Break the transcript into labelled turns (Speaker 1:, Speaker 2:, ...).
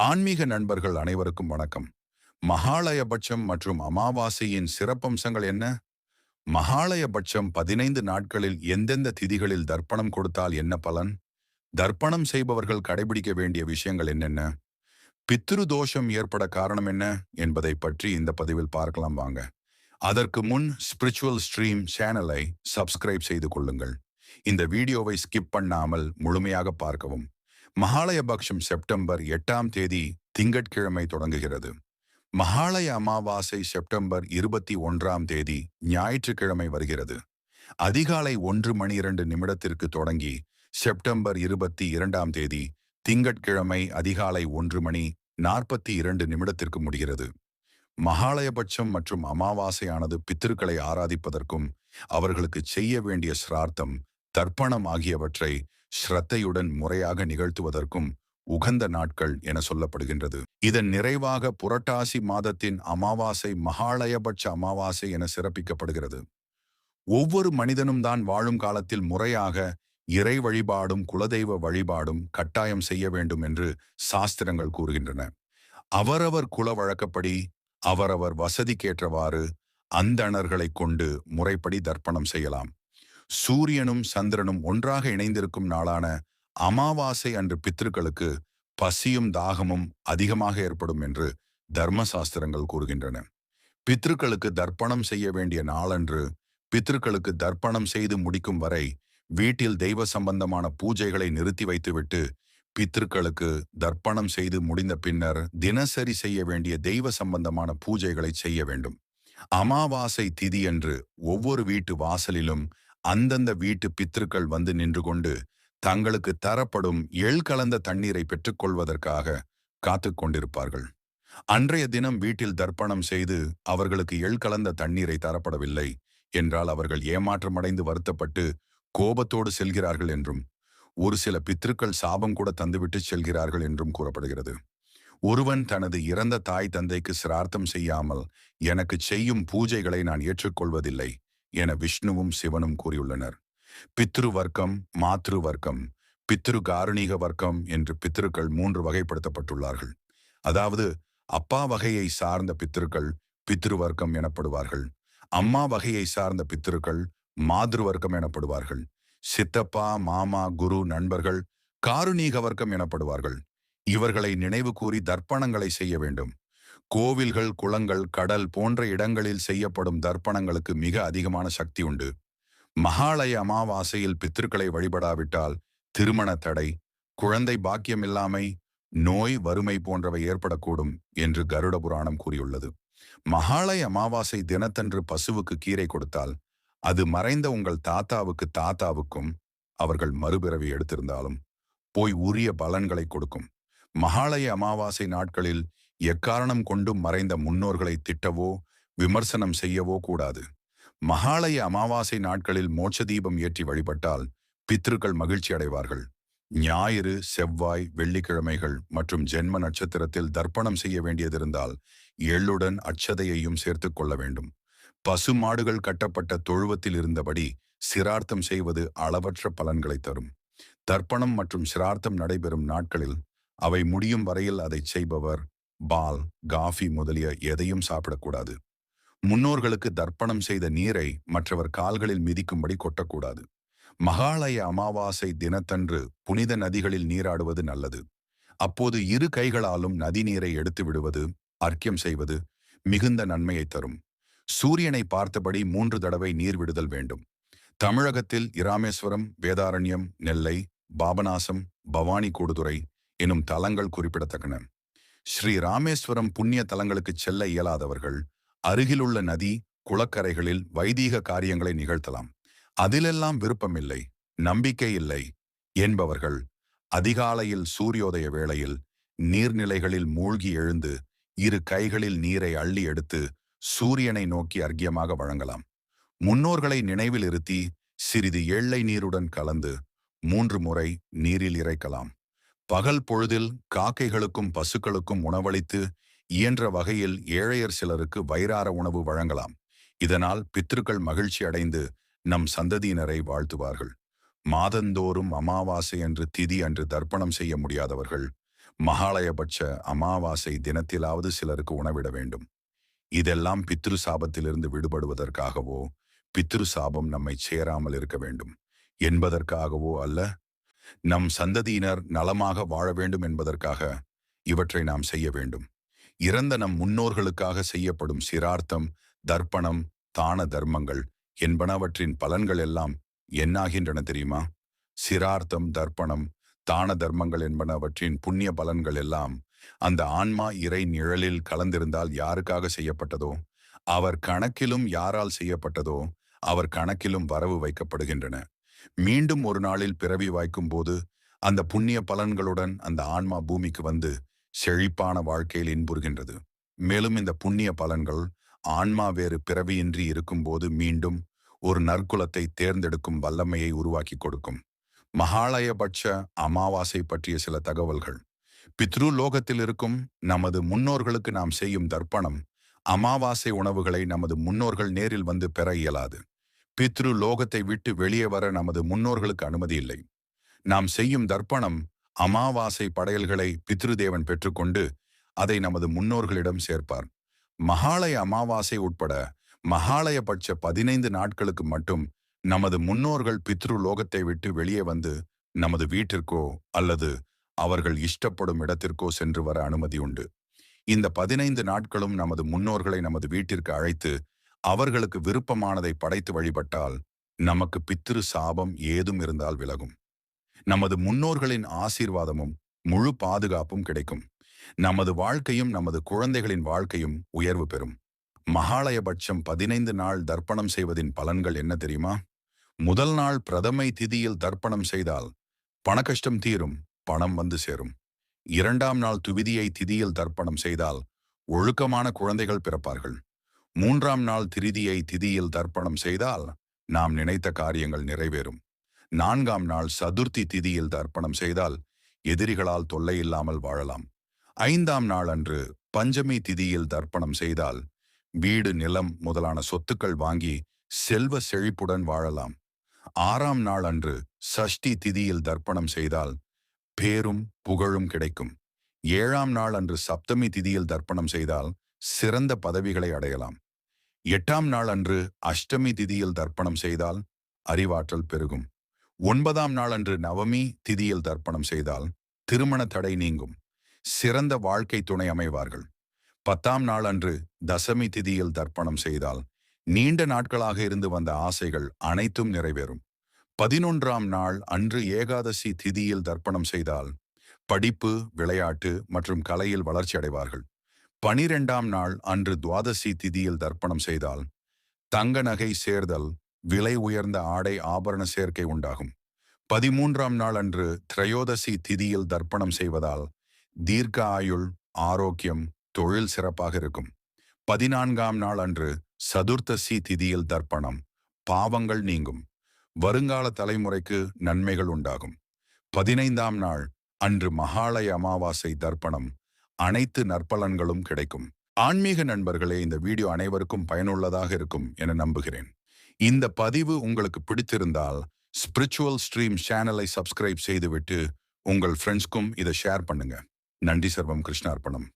Speaker 1: ஆன்மீக நண்பர்கள் அனைவருக்கும் வணக்கம். மகாலயபட்சம் மற்றும் அமாவாசையின் சிறப்பம்சங்கள் என்ன? மகாலயபட்சம் பதினைந்து நாட்களில் எந்தெந்த திதிகளில் தர்ப்பணம் கொடுத்தால் என்ன பலன்? தர்ப்பணம் செய்பவர்கள் கடைபிடிக்க வேண்டிய விஷயங்கள் என்னென்ன? பித்ரு தோஷம் ஏற்பட காரணம் என்ன? என்பதை பற்றி இந்த பதிவில் பார்க்கலாம் வாங்க. அதற்கு முன் ஸ்பிரிச்சுவல் ஸ்ட்ரீம் சேனலை சப்ஸ்கிரைப் செய்து கொள்ளுங்கள். இந்த வீடியோவை ஸ்கிப் பண்ணாமல் முழுமையாக பார்க்கவும். மகாலயபக்ஷம் செப்டம்பர் எட்டாம் தேதி திங்கட்கிழமை தொடங்குகிறது. மகாலய அமாவாசை செப்டம்பர் இருபத்தி ஒன்றாம் தேதி ஞாயிற்றுக்கிழமை வருகிறது. அதிகாலை ஒன்று மணி இரண்டு நிமிடத்திற்கு தொடங்கி செப்டம்பர் இருபத்தி இரண்டாம் தேதி திங்கட்கிழமை அதிகாலை ஒன்று மணி நாற்பத்தி இரண்டு நிமிடத்திற்கு முடிகிறது. மகாலயபட்சம் மற்றும் அமாவாசையானது பித்திருக்களை ஆராதிப்பதற்கும் அவர்களுக்கு செய்ய வேண்டிய சிரார்த்தம் தர்ப்பணம் ஆகியவற்றை ஸ்ரத்தையுடன் முறையாக நிகழ்த்துவதற்கும் உகந்த நாட்கள் என சொல்லப்படுகின்றது. இதன் நிறைவாக புரட்டாசி மாதத்தின் அமாவாசை மகாலயபட்ச அமாவாசை என சிறப்பிக்கப்படுகிறது. ஒவ்வொரு மனிதனும் தான் வாழும் காலத்தில் முறையாக இறை வழிபாடும் குலதெய்வ வழிபாடும் கட்டாயம் செய்ய வேண்டும் என்று சாஸ்திரங்கள் கூறுகின்றன. அவரவர் குல வழக்கப்படி அவரவர் வசதிக்கேற்றவாறு அந்தணர்களை கொண்டு முறைப்படி தர்ப்பணம் செய்யலாம். சூரியனும் சந்திரனும் ஒன்றாக இணைந்திருக்கும் நாளான அமாவாசை அன்று பித்திருக்களுக்கு பசியும் தாகமும் அதிகமாக ஏற்படும் என்று தர்மசாஸ்திரங்கள் கூறுகின்றன. பித்ருக்களுக்கு தர்ப்பணம் செய்ய வேண்டிய நாளன்று பித்ருக்களுக்கு தர்ப்பணம் செய்து முடிக்கும் வரை வீட்டில் தெய்வ சம்பந்தமான பூஜைகளை நிறுத்தி வைத்துவிட்டு பித்ருக்களுக்கு தர்ப்பணம் செய்து முடிந்த பின்னர் தினசரி செய்ய வேண்டிய தெய்வ சம்பந்தமான பூஜைகளை செய்ய வேண்டும். அமாவாசை திதியன்று ஒவ்வொரு வீட்டு வாசலிலும் அந்தந்த வீட்டு பித்திருக்கள் வந்து நின்று கொண்டு தங்களுக்கு தரப்படும் எள் கலந்த தண்ணீரை பெற்றுக்கொள்வதற்காக காத்து கொண்டிருப்பார்கள். அன்றைய தினம் வீட்டில் தர்ப்பணம் செய்து அவர்களுக்கு எள் கலந்த தண்ணீரை தரப்படவில்லை என்றால் அவர்கள் ஏமாற்றமடைந்து வருத்தப்பட்டு கோபத்தோடு செல்கிறார்கள் என்றும் ஒரு சில பித்திருக்கள் சாபம் கூட தந்துவிட்டு செல்கிறார்கள் என்றும் கூறப்படுகிறது. ஒருவன் தனது இறந்த தாய் தந்தைக்கு சிரார்த்தம் செய்யாமல் எனக்கு செய்யும் பூஜைகளை நான் ஏற்றுக்கொள்வதில்லை. என விஷ்ணுவும் சிவனும் கூறியுள்ளனர். பித்ரு வர்க்கம் மாத்ரு வர்க்கம் பித்ரு காரணிக வர்க்கம் என்று பித்திருக்கள் மூன்று வகைப்படுத்தப்பட்டுள்ளார்கள். அதாவது அப்பா வகையை சார்ந்த பித்திருக்கள் பித்ரு வர்க்கம் எனப்படுவார்கள். அம்மா வகையை சார்ந்த பித்திருக்கள் மாதிரி வர்க்கம் எனப்படுவார்கள். சித்தப்பா மாமா குரு நண்பர்கள் காருணீக வர்க்கம் எனப்படுவார்கள். இவர்களை நினைவு கூறி தர்ப்பணங்களை செய்ய வேண்டும். கோவில்கள் குளங்கள் கடல் போன்ற இடங்களில் செய்யப்படும் தர்ப்பணங்களுக்கு மிக அதிகமான சக்தி உண்டு. மகாலய அமாவாசையில் பித்திருக்களை வழிபடாவிட்டால் திருமண தடை குழந்தை பாக்கியமில்லாமை நோய் வறுமை போன்றவை ஏற்படக்கூடும் என்று கருட புராணம் கூறியுள்ளது. மகாலய அமாவாசை தினத்தன்று பசுவுக்கு கீரை கொடுத்தால் அது மறைந்த உங்கள் தாத்தாவுக்கு தாத்தாவுக்கும் அவர்கள் மறுபிறவி எடுத்திருந்தாலும் போய் உரிய பலன்களை கொடுக்கும். மகாலய அமாவாசை நாட்களில் எக்காரணம் கொண்டும் மறைந்த முன்னோர்களை திட்டவோ விமர்சனம் செய்யவோ கூடாது. மகாலய அமாவாசை நாட்களில் மோட்ச தீபம் ஏற்றி வழிபட்டால் பித்ருக்கள் மகிழ்ச்சி அடைவார்கள். ஞாயிறு செவ்வாய் வெள்ளிக்கிழமைகள் மற்றும் ஜென்ம நட்சத்திரத்தில் தர்ப்பணம் செய்ய வேண்டியதிருந்தால் எள்ளுடன் அச்சதையையும் சேர்த்து கொள்ள வேண்டும். பசு மாடுகள் கட்டப்பட்ட தொழுவத்தில் இருந்தபடி சிரார்த்தம் செய்வது அளவற்ற பலன்களை தரும். தர்ப்பணம் மற்றும் சிரார்த்தம் நடைபெறும் நாட்களில் அவை முடியும் வரையில் அதை செய்பவர் பால் காஃபி முதலிய எதையும் சாப்பிடக்கூடாது. முன்னோர்களுக்கு தர்ப்பணம் செய்த நீரை மற்றவர் கால்களில் மிதிக்கும்படி கொட்டக்கூடாது. மகாலய அமாவாசை தினத்தன்று புனித நதிகளில் நீராடுவது நல்லது. அப்போது இரு கைகளாலும் நதி நீரை எடுத்து விடுவது அர்க்கியம் செய்வது மிகுந்த நன்மையை தரும். சூரியனை பார்த்தபடி மூன்று தடவை நீர் விடுதல் வேண்டும். தமிழகத்தில் இராமேஸ்வரம் வேதாரண்யம் நெல்லை பாபநாசம் பவானி கூடுதுறை எனும் தலங்கள் குறிப்பிடத்தக்கன. ஸ்ரீ ராமேஸ்வரம் புண்ணிய தலங்களுக்கு செல்ல இயலாதவர்கள் அருகிலுள்ள நதி குளக்கரைகளில் வைதீக காரியங்களை நிகழ்த்தலாம். அதிலெல்லாம் விருப்பமில்லை நம்பிக்கை இல்லை என்பவர்கள் அதிகாலையில் சூரியோதய வேளையில் நீர்நிலைகளில் மூழ்கி எழுந்து இரு கைகளில் நீரை அள்ளி எடுத்து சூரியனை நோக்கி அர்க்கியமாக வழங்கலாம். முன்னோர்களை நினைவில் இருத்தி சிறிது எள்ளை நீருடன் கலந்து மூன்று முறை நீரில் இறைக்கலாம். பகல் பொழுதில் காக்கைகளுக்கும் பசுக்களுக்கும் உணவளித்து இயன்ற வகையில் ஏழையர் சிலருக்கு வயிறார உணவு வழங்கலாம். இதனால் பித்திருக்கள் மகிழ்ச்சி அடைந்து நம் சந்ததியினரை வாழ்த்துவார்கள். மாதந்தோறும் அமாவாசை என்று திதி அன்று தர்ப்பணம் செய்ய முடியாதவர்கள் மகாலயபட்ச அமாவாசை தினத்திலாவது சிலருக்கு உணவிட வேண்டும். இதெல்லாம் பித்ரு சாபத்திலிருந்து விடுபடுவதற்காகவோ பித்ரு சாபம் நம்மை சேராமல் இருக்க வேண்டும். என்பதற்காகவோ அல்ல நம் சந்ததியினர் நலமாக வாழ வேண்டும் என்பதற்காக இவற்றை நாம் செய்ய வேண்டும். இறந்த நம் முன்னோர்களுக்காக செய்யப்படும் சிரார்த்தம் தர்ப்பணம் தான தர்மங்கள் என்பனவற்றின் பலன்கள் எல்லாம் என்னாகின்றன தெரியுமா? சிரார்த்தம் தர்ப்பணம் தான தர்மங்கள் என்பனவற்றின் புண்ணிய பலன்கள் எல்லாம் அந்த ஆன்மா இறை நிழலில் கலந்திருந்தால் யாருக்காக செய்யப்பட்டதோ அவர் கணக்கிலும் யாரால் செய்யப்பட்டதோ அவர் கணக்கிலும் வரவு வைக்கப்படுகின்றன. மீண்டும் ஒரு நாளில் பிறவி வாய்க்கும் போது அந்த புண்ணிய பலன்களுடன் அந்த ஆன்மா பூமிக்கு வந்து செழிப்பான வாழ்க்கையில் இன்புறுகின்றது. மேலும் இந்த புண்ணிய பலன்கள் ஆன்மா வேறு பிறவியின்றி இருக்கும்போது மீண்டும் ஒரு நற்குலத்தை தேர்ந்தெடுக்கும் வல்லமையை உருவாக்கி கொடுக்கும். மகாலயபட்ச அமாவாசை பற்றிய சில தகவல்கள். பித்ரு லோகத்தில் இருக்கும் நமது முன்னோர்களுக்கு நாம் செய்யும் தர்ப்பணம் அமாவாசை உணவுகளை நமது முன்னோர்கள் நேரில் வந்து பெற இயலாது. பித்ரு லோகத்தை விட்டு வெளியே வர நமது முன்னோர்களுக்கு அனுமதி இல்லை. நாம் செய்யும் தர்ப்பணம் அமாவாசை படையல்களை பித்ருதேவன் பெற்றுக்கொண்டு அதை நமது முன்னோர்களிடம் சேர்ப்பார். மகாலய அமாவாசை உட்பட மகாலயபட்ச பதினைந்து நாட்களுக்கு மட்டும் நமது முன்னோர்கள் பித்ரு லோகத்தை விட்டு வெளியே வந்து நமது வீட்டிற்கோ அல்லது அவர்கள் இஷ்டப்படும் இடத்திற்கோ சென்று வர அனுமதி உண்டு. இந்த பதினைந்து நாட்களும் நமது முன்னோர்களை நமது வீட்டிற்கு அழைத்து அவர்களுக்கு விருப்பமானதை படைத்து வழிபட்டால் நமக்கு பித்திரு சாபம் ஏதும் இருந்தால் விலகும். நமது முன்னோர்களின் ஆசீர்வாதமும் முழு பாதுகாப்பும் கிடைக்கும். நமது வாழ்க்கையும் நமது குழந்தைகளின் வாழ்க்கையும் உயர்வு பெறும். மகாலயபட்சம் பதினைந்து நாள் தர்ப்பணம் செய்வதின் பலன்கள் என்ன தெரியுமா? முதல் நாள் பிரதமை திதியில் தர்ப்பணம் செய்தால் பணக்கஷ்டம் தீரும் பணம் வந்து சேரும். இரண்டாம் நாள் துவிதியை திதியில் தர்ப்பணம் செய்தால் ஒழுக்கமான குழந்தைகள் பிறப்பார்கள். மூன்றாம் நாள் திருதியை திதியில் தர்ப்பணம் செய்தால் நாம் நினைத்த காரியங்கள் நிறைவேறும். நான்காம் நாள் சதுர்த்தி திதியில் தர்ப்பணம் செய்தால் எதிரிகளால் தொல்லை இல்லாமல் வாழலாம். ஐந்தாம் நாள் அன்று பஞ்சமி திதியில் தர்ப்பணம் செய்தால் வீடு நிலம் முதலான சொத்துக்கள் வாங்கி செல்வ செழிப்புடன் வாழலாம். ஆறாம் நாள் அன்று சஷ்டி திதியில் தர்ப்பணம் செய்தால் பேரும் புகழும் கிடைக்கும். ஏழாம் நாள் அன்று சப்தமி திதியில் தர்ப்பணம் செய்தால் சிறந்த பதவிகளை அடையலாம். எட்டாம் நாள் அன்று அஷ்டமி திதியில் தர்ப்பணம் செய்தால் அறிவாற்றல் பெருகும். ஒன்பதாம் நாள் அன்று நவமி திதியில் தர்ப்பணம் செய்தால் திருமண தடை நீங்கும். சிறந்த வாழ்க்கை துணை அமைவார்கள். பத்தாம் நாள் அன்று தசமி திதியில் தர்ப்பணம் செய்தால் நீண்ட நாட்களாக இருந்து வந்த ஆசைகள் அனைத்தும் நிறைவேறும். பதினொன்றாம் நாள் அன்று ஏகாதசி திதியில் தர்ப்பணம் செய்தால் படிப்பு விளையாட்டு மற்றும் கலையில் வளர்ச்சி அடைவார்கள். பனிரெண்டாம் நாள் அன்று துவாதசி திதியில் தர்ப்பணம் செய்தால் தங்க நகை சேர்தல் விலை உயர்ந்த ஆடை ஆபரண சேர்க்கை உண்டாகும். பதிமூன்றாம் நாள் அன்று திரையோதசி திதியில் தர்ப்பணம் செய்வதால் தீர்க்க ஆயுள் ஆரோக்கியம் தொழில் சிறப்பாக இருக்கும். பதினான்காம் நாள் அன்று சதுர்த்தசி திதியில் தர்ப்பணம். பாவங்கள் நீங்கும். வருங்கால தலைமுறைக்கு நன்மைகள் உண்டாகும். பதினைந்தாம் நாள் அன்று மகாலய அமாவாசை தர்ப்பணம். அனைத்து நற்பலன்களும் கிடைக்கும். ஆன்மீக நண்பர்களே இந்த வீடியோ அனைவருக்கும் பயனுள்ளதாக இருக்கும் என நம்புகிறேன். இந்த பதிவு உங்களுக்கு பிடித்திருந்தால் ஸ்பிரிச்சுவல் ஸ்ட்ரீம் சேனலை சப்ஸ்கிரைப் செய்துவிட்டு உங்கள் ஃப்ரெண்ட்ஸ்க்கும் இதை ஷேர் பண்ணுங்க. நன்றி சர்வம் கிருஷ்ணார்ப்பணம்.